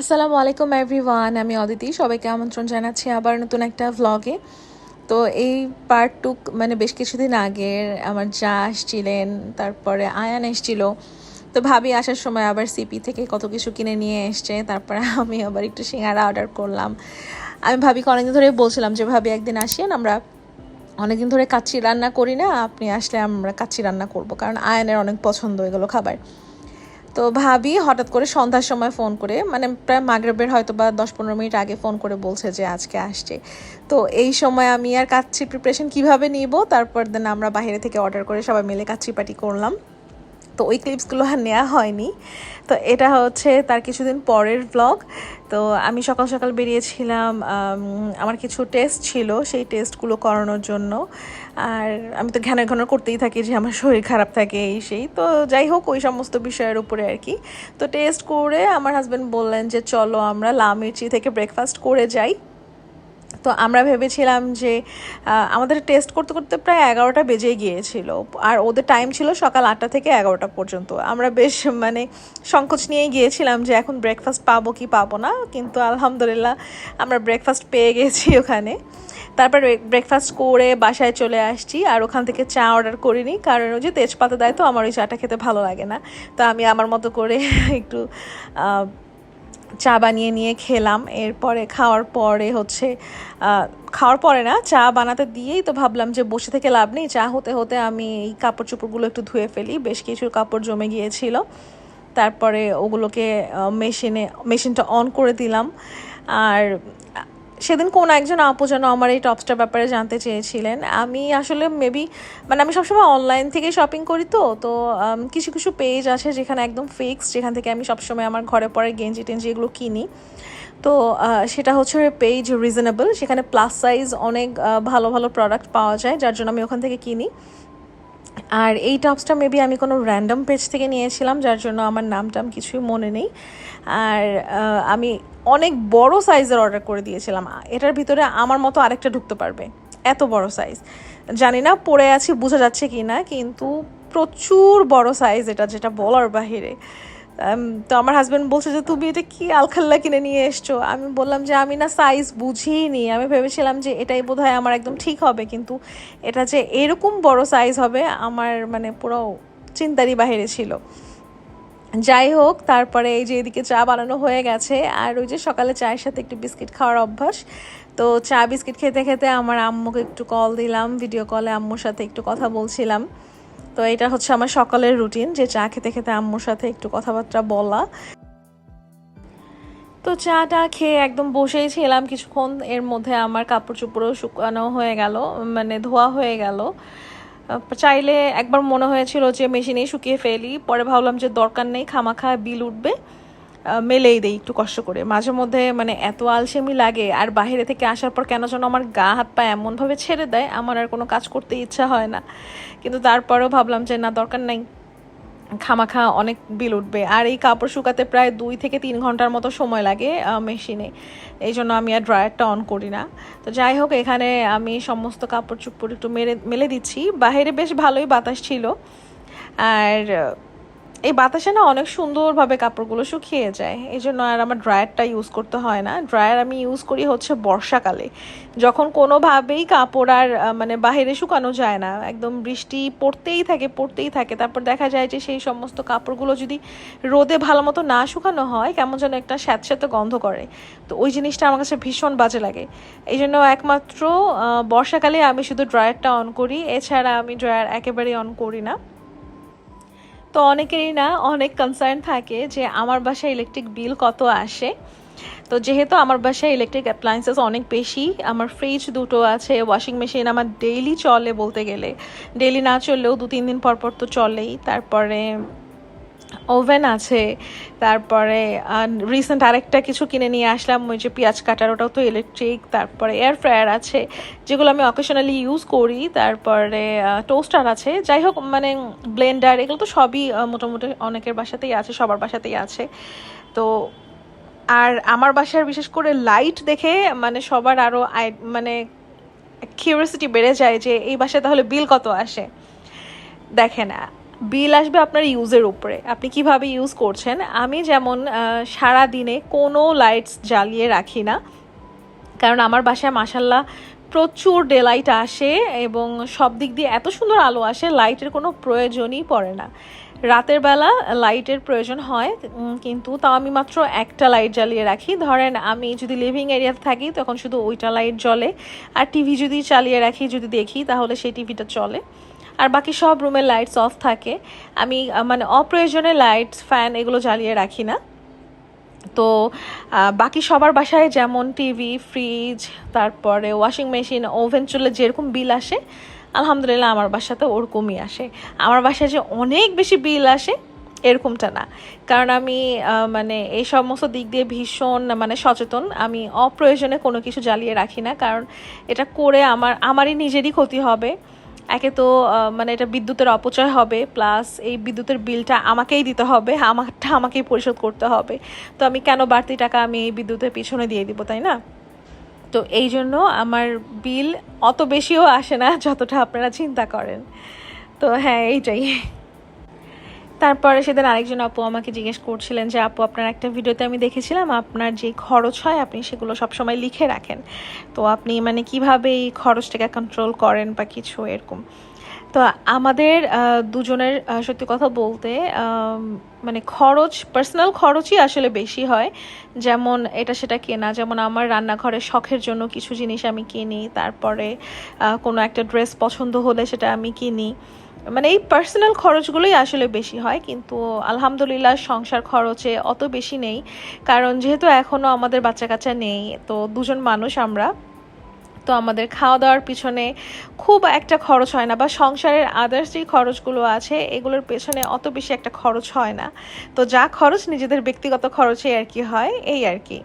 আসসালামু আলাইকুম এভরিওয়ান আমি অদিতি। সবাইকে আমন্ত্রণ জানাচ্ছি আবার নতুন একটা ভ্লগে তো এই পার্ট পার্টটুক মানে বেশ কিছুদিন আগের আমার যা আসছিলেন, তারপরে আয়ান এসছিল। তো ভাবি আসার সময় আবার সিপি থেকে কত কিছু কিনে নিয়ে এসছে, তারপরে আমি আবার একটু সিঙ্গারা অর্ডার করলাম। আমি ভাবিকে অনেকদিন ধরে বলছিলাম যে, ভাবি, একদিন আসেন আমরা অনেকদিন ধরে কাচ্চি রান্না করি না, আপনি আসলে আমরা কাচ্চি রান্না করব। কারণ আয়নের অনেক পছন্দ এগুলো খাবার। তো ভাবি হঠাৎ করে সন্ধ্যার সময় ফোন করে মানে প্রায় মাগরবের হয়তো বা দশ পনেরো মিনিট আগে ফোন করে বলছে যে আজকে আসছে। তো এই সময় আমি আর কাচ্ছি প্রিপারেশন কীভাবে নিব? তারপর দেন আমরা বাইরে থেকে অর্ডার করে সবাই মিলে কাচ্ছি পাটি করলাম। তো ওই ক্লিপসগুলো আর নেওয়া হয়নি। তো এটা হচ্ছে তার কিছুদিন পরের ব্লগ তো আমি সকাল সকাল বেরিয়েছিলাম আমার কিছু টেস্ট ছিল সেই টেস্টগুলো করানোর জন্য। আর আমি তো ঘ্যানের ঘন করতেই থাকি যে আমার শরীর খারাপ থাকে, এই সেই। তো যাই হোক, ওই সমস্ত বিষয়ের উপরে আর কি। তো টেস্ট করে আমার হাজব্যান্ড বললেন যে, চলো আমরা লামির্চি থেকে ব্রেকফাস্ট করে যাই। তো আমরা ভেবেছিলাম যে আমাদের টেস্ট করতে করতে প্রায় এগারোটা বেজে গিয়েছিল। আর ওদের টাইম ছিল সকাল আটটা থেকে এগারোটা পর্যন্ত। আমরা বেশ মানে সংকোচ নিয়ে গিয়েছিলাম যে, এখন ব্রেকফাস্ট পাবো কি পাবো না। কিন্তু আলহামদুলিল্লাহ আমরা ব্রেকফাস্ট পেয়ে গেছি ওখানে। তারপর ব্রেকফাস্ট করে বাসায় চলে আসছি। আর ওখান থেকে চা অর্ডার করিনি। কারণ ওই যে তেজপাতা দেয় তো, আমার ওই চাটা খেতে ভালো লাগে না। তো আমি আমার মতো করে একটু চা বানিয়ে নিয়ে খেলাম। এরপরে খাওয়ার পরে হচ্ছে খাওয়ার পরে না, চা বানাতে দিয়েই তো ভাবলাম যে বসে থেকে লাভ নেই। চা হতে হতে আমি এই কাপড় চোপড়গুলো একটু ধুয়ে ফেলি। বেশ কিছু কাপড় জমে গিয়েছিল। তারপরে ওগুলোকে মেশিনে, মেশিনটা অন করে দিলাম। আর সেদিন কোন একজন আপু যেন আমার এই টপসটার ব্যাপারে জানতে চেয়েছিলেন। আমি আসলে মেবি মানে আমি সবসময় অনলাইন থেকে শপিং করি তো তো কিছু কিছু পেজ আছে যেখানে একদম ফিক্স যেখান থেকে আমি সবসময় আমার ঘরে পরে গেঞ্জি টেঞ্জি এগুলো কিনি। তো সেটা হচ্ছে পেজ রিজনেবল সেখানে প্লাস সাইজ অনেক ভালো ভালো প্রোডাক্ট পাওয়া যায়, যার জন্য আমি ওখান থেকে কিনি। আর এই টপসটা মেবি আমি কোনো র্যান্ডম পেজ থেকে নিয়েছিলাম, যার জন্য আমার নাম টাম কিছুই মনে নেই। আর আমি অনেক বড় সাইজের অর্ডার করে দিয়েছিলাম। এটার ভিতরে আমার মতো আরেকটা ঢুকতে পারবে। এত বড় সাইজ জানি না পরে আছি, বোঝা যাচ্ছে কি না কিন্তু প্রচুর বড় সাইজ এটা, যেটা বলার বাহিরে। তো আমার হাজব্যান্ড বলছে যে, তুমি এটা কি আলখাল্লা কিনে নিয়ে এসছো? আমি বললাম যে, আমি না সাইজ বুঝিয়ে বুঝিনি। আমি ভেবেছিলাম যে, এটাই বোধ আমার একদম ঠিক হবে। কিন্তু এটা যে এরকম বড় সাইজ হবে, আমার মানে পুরো চিন্তারই বাহিরে ছিল। যাই হোক, তারপরে এই যে এদিকে চা বানানো হয়ে গেছে, আর ওই যে সকালে চায়ের সাথে একটু বিস্কিট খাওয়ার অভ্যাস। তো চা, বিস্কিট খেতে খেতে আমার আম্মুকে একটু কল দিলাম ভিডিও কলে আম্মুর সাথে একটু কথা বলছিলাম। তো এটা হচ্ছে আমার সকালের রুটিন যে চা খেতে খেতে আম্মুর সাথে একটু কথাবার্তা বলা। তো চাটা খেয়ে একদম বসেই ছিলাম কিছুক্ষণ। এর মধ্যে আমার কাপড় চোপড়ও শুকানো হয়ে গেল মানে ধোয়া হয়ে গেল। চাইলে একবার মনে হয়েছিল যে মেশিনেই শুকিয়ে ফেলি, পরে ভাবলাম যে দরকার নেই, খামাখা বিল উঠবে। মেলেই দেই একটু কষ্ট করে। মাঝে মধ্যে মানে এত আলসেমি লাগে আর বাহিরে থেকে আসার পর কেন যেন আমার গা, হাত, পা এমনভাবে ছেড়ে দেয়, আমার আর কোনো কাজ করতে ইচ্ছা হয় না। কিন্তু তারপরেও ভাবলাম যে না, দরকার নেই। খামাখা অনেক বিল উঠবে। আর এই কাপড় শুকাতে প্রায় দুই থেকে তিন ঘণ্টার মতো সময় লাগে মেশিনে। এই জন্য আমি আর ড্রায়ারটা অন করি না। তো যাই হোক, এখানে আমি সমস্ত কাপড় চুপড় একটু মেরে, মেলে দিচ্ছি। বাইরে বেশ ভালোই বাতাস ছিল। আর এই বাতাসে না অনেক সুন্দরভাবে কাপড়গুলো শুকিয়ে যায়। এই জন্য আর আমার ড্রায়ারটা ইউজ করতে হয় না। ড্রায়ার আমি ইউজ করি হচ্ছে বর্ষাকালে। যখন কোনোভাবেই কাপড় আর মানে বাহিরে শুকানো যায় না, একদম বৃষ্টি পড়তেই থাকে পড়তেই থাকে, তারপর দেখা যায় যে সেই সমস্ত কাপড়গুলো যদি রোদে ভালো মতো না শুকানো হয়, কেমন যেন একটা স্যাঁতস্যাঁতে গন্ধ করে। তো ওই জিনিসটা আমার কাছে ভীষণ বাজে লাগে। এই জন্য একমাত্র বর্ষাকালে আমি শুধু ড্রায়ারটা অন করি। এছাড়া আমি ড্রায়ার একেবারেই অন করি না। তো অনেকেরই না অনেক কনসার্ন থাকে যে আমার বাসায় ইলেকট্রিক বিল কত আসে। তো যেহেতু আমার বাসায় ইলেকট্রিক অ্যাপ্লায়েন্সেস অনেক বেশি, আমার ফ্রিজ দুটো আছে ওয়াশিং মেশিন আমার ডেইলি চলে বলতে গেলে। ডেইলি না চললেও দু তিন দিন পর পর তো চলেই। তারপরে ওভেন আছে, তারপরে রিসেন্ট আরেকটা কিছু কিনে নিয়ে আসলাম, ওই যে পেঁয়াজ কাটার, ওটাও তো ইলেকট্রিক তারপরে এয়ার ফ্রায়ার আছে, যেগুলো আমি অকেশনালি ইউজ করি, তারপরে টোস্টার আছে, যাই হোক মানে ব্লেন্ডার এগুলো তো সবই মোটামুটি অনেকের বাসাতেই আছে, সবার বাসাতেই আছে, তো আর আমার বাসার বিশেষ করে লাইট দেখে মানে সবার আরও মানে কিউরিয়াসিটি বেড়ে যায় যে, এই বাসায় তাহলে বিল কত আসে? দেখেন বিল আসবে আপনার ইউজের উপরে। আপনি কীভাবে ইউজ করছেন? আমি যেমন সারা দিনে কোনো লাইটস জ্বালিয়ে রাখি না। কারণ আমার বাসায় মাসাল্লাহ প্রচুর ডেলাইট আসে এবং সব দিক দিয়ে এত সুন্দর আলো আসে লাইটের কোনো প্রয়োজনই পড়ে না। রাতের বেলা লাইটের প্রয়োজন হয় কিন্তু তাও আমি মাত্র একটা লাইট জ্বালিয়ে রাখি। ধরেন আমি যদি লিভিং এরিয়াতে থাকি, তখন শুধু ওইটা লাইট জ্বলে। আর টিভি যদি চালিয়ে রাখি, যদি দেখি, তাহলে সেই টিভিটা চলে। আর বাকি সব রুমের লাইটস অফ থাকে। আমি মানে অপ্রয়োজনে লাইটস ফ্যান এগুলো জ্বালিয়ে রাখি না। তো বাকি সবার বাসায় যেমন টিভি ফ্রিজ তারপরে ওয়াশিং মেশিন ওভেন চুলে যেরকম বিল আসে, আলহামদুলিল্লাহ আমার বাসাতে ওরকমই আসে। আমার বাসায় যে অনেক বেশি বিল আসে, এরকমটা না। কারণ আমি মানে এই সমস্ত দিক দিয়ে ভীষণ মানে সচেতন। আমি অপ্রয়োজনে কোনো কিছু জ্বালিয়ে রাখি না, কারণ এটা করে আমার, আমারই নিজেরই ক্ষতি হবে। একে তো মানে এটা বিদ্যুতের অপচয় হবে প্লাস এই বিদ্যুতের বিলটা আমাকেই দিতে হবে, আমারটা আমাকেই পরিশোধ করতে হবে। তো আমি কেন বাড়তি টাকা আমি এই বিদ্যুতের পিছনে দিয়ে দিব, তাই না? তো এই জন্য আমার বিল অত বেশিও আসে না, যতটা আপনারা চিন্তা করেন। তো হ্যাঁ এইটাই। তারপরে সেদিন আরেকজন আপু আমাকে জিজ্ঞেস করছিলেন যে, আপু, আপনার একটা ভিডিওতে আমি দেখেছিলাম আপনার যে খরচ হয়, আপনি সেগুলো সবসময় লিখে রাখেন। তো আপনি মানে কীভাবে এই খরচটাকে কন্ট্রোল করেন বা কিছু এরকম? তো আমাদের দুজনের সত্যি কথা বলতে মানে খরচ পার্সোনাল খরচই আসলে বেশি হয়। যেমন এটা সেটা কেনা, যেমন আমার রান্নাঘরে শখের জন্য কিছু জিনিস আমি কিনি, তারপরে কোনো একটা ড্রেস পছন্দ হলে সেটা আমি কিনি। মানে এই পার্সোনাল খরচগুলোই আসলে বেশি হয়, কিন্তু আলহামদুলিল্লাহ সংসার খরচে অত বেশি নেই। কারণ যেহেতু এখনও আমাদের বাচ্চা কাচ্চা নেই, তো দুজন মানুষ আমরা, তো আমাদের খাওয়া দাওয়ার পিছনে খুব একটা খরচ হয় না বা সংসারের আদার্স যে খরচগুলো আছে, এগুলোর পেছনে অত বেশি একটা খরচ হয় না। তো যা খরচ নিজেদের ব্যক্তিগত খরচে আর কি হয়, এই আর কি।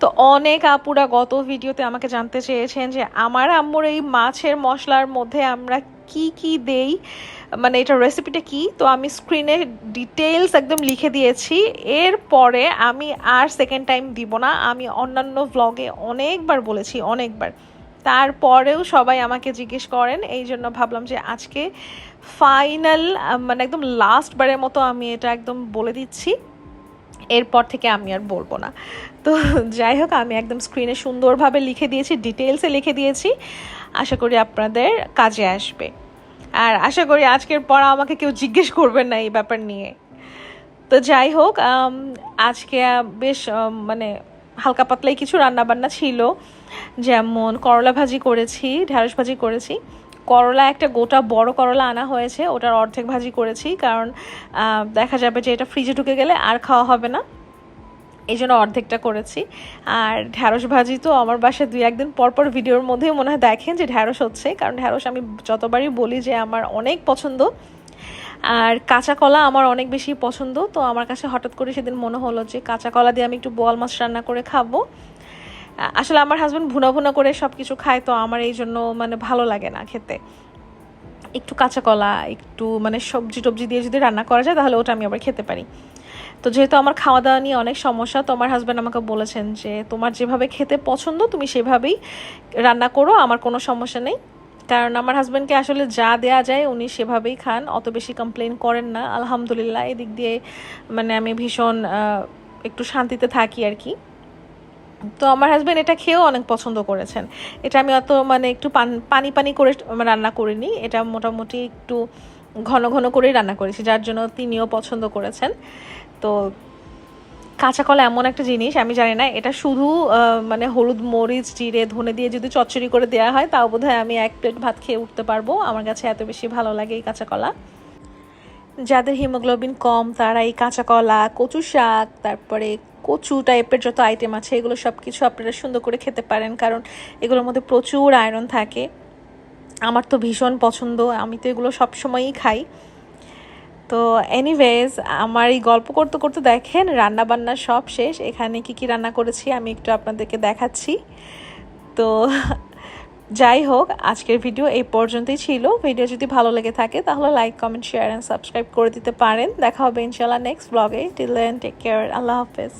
তো অনেক আপুরা গত ভিডিওতে আমাকে জানতে চেয়েছেন যে, আমার আম্মুর এই মাছের মশলার মধ্যে আমরা কি কি দেই? মানে এটা রেসিপিটা কি? তো আমি স্ক্রিনে ডিটেলস একদম লিখে দিয়েছি। এরপরে আমি আর সেকেন্ড টাইম দিব না। আমি অন্যান্য ভ্লগে অনেকবার বলেছি, অনেকবার। তারপরেও সবাই আমাকে জিজ্ঞেস করেন, এই জন্য ভাবলাম যে আজকে ফাইনাল মানে একদম লাস্ট বারের মতো আমি এটা একদম বলে দিচ্ছি। এরপর থেকে আমি আর বলব না। তো যাই হোক, আমি একদম স্ক্রিনে সুন্দরভাবে লিখে দিয়েছি ডিটেলসে লিখে দিয়েছি। আশা করি আপনাদের কাজে আসবে। আর আশা করি আজকের পর আমাকে কেউ জিজ্ঞেস করবেন না এই ব্যাপার নিয়ে। তো যাই হোক আজকে বেশ মানে হালকা পাতলাই কিছু রান্না বান্না ছিল। যেমন করলা ভাজি করেছি ঢ্যাঁড়স ভাজি করেছি। করলা, একটা গোটা বড় করলা আনা হয়েছে, ওটার অর্ধেক ভাজি করেছি, কারণ দেখা যাবে যে এটা ফ্রিজে ঢুকে গেলে আর খাওয়া হবে না। এই জন্য অর্ধেকটা করেছি। আর ঢ্যাঁড়স ভাজি তো আমার বাসায় দুই একদিন পর পর ভিডিওর মধ্যেই মনে হয় দেখেন যে ঢ্যাঁড়স হচ্ছে, কারণ ঢ্যাঁড়স আমি যতবারই বলি যে আমার অনেক পছন্দ। আর কাঁচা কলা আমার অনেক বেশি পছন্দ, তো আমার কাছে হঠাৎ করে সেদিন মনে হলো যে কাঁচা কলা দিয়ে আমি একটু বোয়াল মাছ রান্না করে খাব। আসলে আমার হাজব্যান্ড ভুনা ভুনা করে সব কিছু খায়, তো আমার এই জন্য মানে ভালো লাগে না খেতে। একটু কাঁচা কলা, একটু মানে সবজি টবজি দিয়ে যদি রান্না করা যায়, তাহলে ওটা আমি আবার খেতে পারি। তো যেহেতু আমার খাওয়া দাওয়া নিয়ে অনেক সমস্যা, তো আমার হাজব্যান্ড আমাকে বলেছেন যে, তোমার যেভাবে খেতে পছন্দ, তুমি সেভাবেই রান্না করো, আমার কোনো সমস্যা নেই। কারণ আমার হাজব্যান্ডকে আসলে যা দেয়া যায়, উনি সেভাবেই খান, অত বেশি কমপ্লেন করেন না। আলহামদুলিল্লাহ, এদিক দিয়ে মানে আমি ভীষণ একটু শান্তিতে থাকি আর কি। তো আমার হাজব্যান্ড এটা খেয়েও অনেক পছন্দ করেছেন। এটা আমি অত মানে একটু পান- পানি করে রান্না করিনি। এটা মোটামুটি একটু ঘন ঘন করেই রান্না করেছি, যার জন্য তিনিও পছন্দ করেছেন। তো কাঁচা কলা এমন একটা জিনিস, আমি জানি না, এটা শুধু মানে হলুদ, মরিচ, জিরে, ধনে দিয়ে যদি চচ্চড়ি করে দেওয়া হয়, তাও বোধহয় আমি এক প্লেট ভাত খেয়ে উঠতে পারব। আমার কাছে এত বেশি ভালো লাগে এই কাঁচা কলা যাদের হিমোগ্লোবিন কম, তারা এই কাঁচা কলা, কচু শাক, তারপরে কচু টাইপের যত আইটেম আছে, এগুলো সব কিছু আপনারা সুন্দর করে খেতে পারেন। কারণ এগুলোর মধ্যে প্রচুর আয়রন থাকে। আমার তো ভীষণ পছন্দ। আমি তো এগুলো সবসময়ই খাই। তো এনিওয়েজ আমার এই গল্প করতে করতে দেখেন রান্না বান্না সব শেষ। এখানে কি কি রান্না করেছি, আমি একটু আপনাদেরকে দেখাচ্ছি। তো যাই হোক, আজকের ভিডিও এই পর্যন্তই ছিল। ভিডিও যদি ভালো লেগে থাকে, তাহলে like comment share and subscribe করে দিতে পারেন। দেখা হবে ইনশাল্লাহ নেক্সট ব্লগে টিল দেন টেক কেয়ার আল্লাহ হাফেজ।